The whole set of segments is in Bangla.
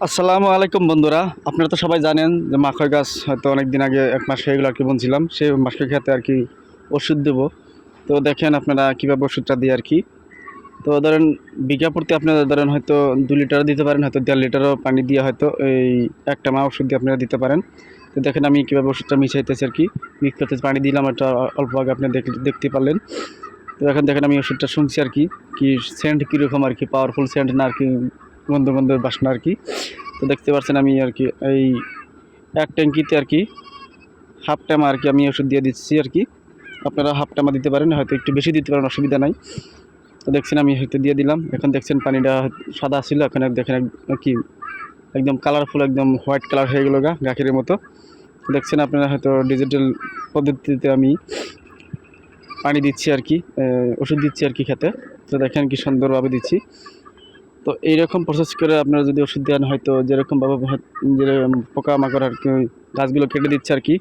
আসসালামু আলাইকুম বন্ধুরা। আপনারা তো সবাই জানেন যে মাখই গাছ হয়তো অনেক দিন আগে এক মাস হয়ে গেলো আর কি বলছিলাম সেই মাখই খেতে আর কি ওষুধ দেবো। তো দেখেন আপনারা কীভাবে ওষুধটা দিই আর কি। তো ধরেন বিঘা প্রতি আপনারা ধরেন হয়তো দু লিটারও দিতে পারেন, হয়তো দেড় লিটারও পানি দিয়ে হয়তো এই একটা মা ওষুধ দিয়ে আপনারা দিতে পারেন। তো দেখেন আমি কীভাবে ওষুধটা মিশাইতেছি আর কি। মিক্স করতে পানি দিলাম একটা অল্প আগে আপনি দেখ- দেখতে পারলেন। তো এখন দেখেন আমি ওষুধটা শুনছি আর কি কি সেন্ট কীরকম আর কি পাওয়ারফুল সেন্ট না আর কি গন্ধ গন্ধ বাসনা আর কি। তো দেখতে পাচ্ছেন আমি আর কি এই এক ট্যাঙ্কিতে আর কি হাফ টাইম আর কি আমি ওষুধ দিয়ে দিচ্ছি আর কি। আপনারা হাফ টাইমা দিতে পারেন, হয়তো একটু বেশি দিতে পারেন, অসুবিধা নাই। তো দেখছেন আমি হয়তো দিয়ে দিলাম। এখন দেখছেন পানিটা সাদা ছিল, এখন দেখেন কি একদম কালারফুল একদম হোয়াইট কালার হয়ে গেলো গা, গাখিরের মতো। দেখছেন আপনারা হয়তো ডিজিটাল পদ্ধতিতে আমি পানি দিচ্ছি আর কি ওষুধ দিচ্ছি আর কি খেতে। তো দেখেন কি সুন্দরভাবে দিচ্ছি। তো এইরকম প্রসেস করে আপনারা যদি ওষুধ দেন হয়তো যেরকমভাবে পোকামাকড় আর কি গাছগুলো কেটে দিচ্ছে আর কি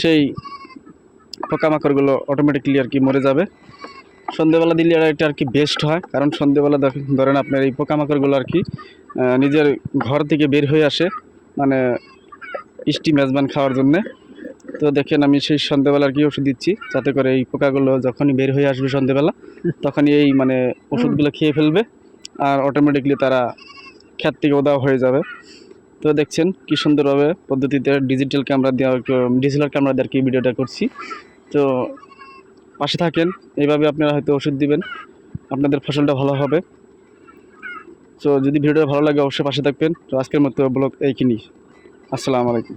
সেই পোকামাকড়গুলো অটোমেটিকলি আর কি মরে যাবে। সন্ধেবেলা দিলে এটা আর কি বেস্ট হয় কারণ সন্ধেবেলা ধরেন আপনার এই পোকামাকড়গুলো আর কি নিজের ঘর থেকে বের হয়ে আসে মানে ইষ্টি মেজবান খাওয়ার জন্যে। তো দেখেন আমি সেই সন্ধেবেলা আর কি ওষুধ দিচ্ছি যাতে করে এই পোকাগুলো যখনই বের হয়ে আসবে সন্ধেবেলা তখনই এই মানে ওষুধগুলো খেয়ে ফেলবে। আর অটোমেটিকলি তারা খ্যাত থেকে ওদাও হয়ে যাবে। তো দেখছেন কি সুন্দরভাবে পদ্ধতিতে ডিজিটাল ক্যামেরা দেওয়া ডিজিটাল ক্যামেরা দিয়ে আর কি ভিডিওটা করছি। তো পাশে থাকেন, এইভাবে আপনারা হয়তো ওষুধ দিবেন, আপনাদের ফসলটা ভালো হবে। তো যদি ভিডিওটা ভালো লাগে অবশ্যই পাশে থাকবেন। তো আজকের মতো ব্লগ এইখানেই। আসসালামু আলাইকুম।